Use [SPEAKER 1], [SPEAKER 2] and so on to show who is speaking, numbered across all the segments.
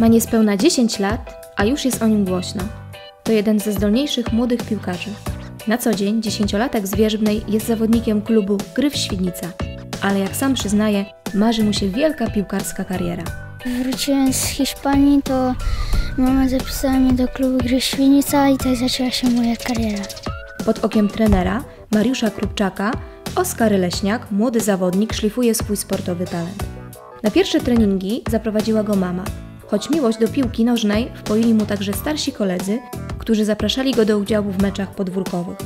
[SPEAKER 1] Ma niespełna 10 lat, a już jest o nim głośno. To jeden ze zdolniejszych młodych piłkarzy. Na co dzień dziesięciolatek z Wierzbnej jest zawodnikiem klubu Gryf Świdnica, ale jak sam przyznaje, marzy mu się wielka piłkarska kariera.
[SPEAKER 2] Wróciłem z Hiszpanii, to mama zapisała mnie do klubu Gry Świnica i tak zaczęła się moja kariera.
[SPEAKER 1] Pod okiem trenera Mariusza Krupczaka Oskar Leśniak, młody zawodnik, szlifuje swój sportowy talent. Na pierwsze treningi zaprowadziła go mama, choć miłość do piłki nożnej wpoili mu także starsi koledzy, którzy zapraszali go do udziału w meczach podwórkowych.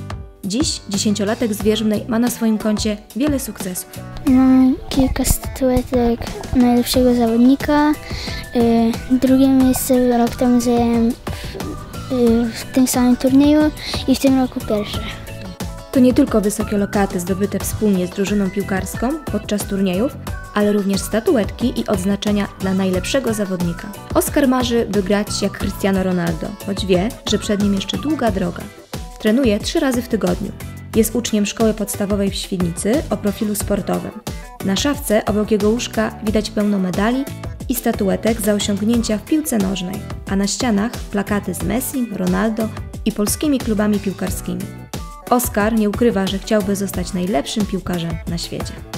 [SPEAKER 1] Dziś dziesięciolatek z Wierzbnej ma na swoim koncie wiele sukcesów.
[SPEAKER 2] Mam kilka statuetek najlepszego zawodnika. Y, Drugie miejsce rok temu zająłem w, y, w tym samym turnieju i w tym roku pierwsze.
[SPEAKER 1] To nie tylko wysokie lokaty zdobyte wspólnie z drużyną piłkarską podczas turniejów, ale również statuetki i odznaczenia dla najlepszego zawodnika. Oskar marzy, by grać jak Cristiano Ronaldo, choć wie, że przed nim jeszcze długa droga. Trenuje trzy razy w tygodniu. Jest uczniem szkoły podstawowej w Świdnicy o profilu sportowym. Na szafce obok jego łóżka widać pełno medali i statuetek za osiągnięcia w piłce nożnej, a na ścianach plakaty z Messi, Ronaldo i polskimi klubami piłkarskimi. Oskar nie ukrywa, że chciałby zostać najlepszym piłkarzem na świecie.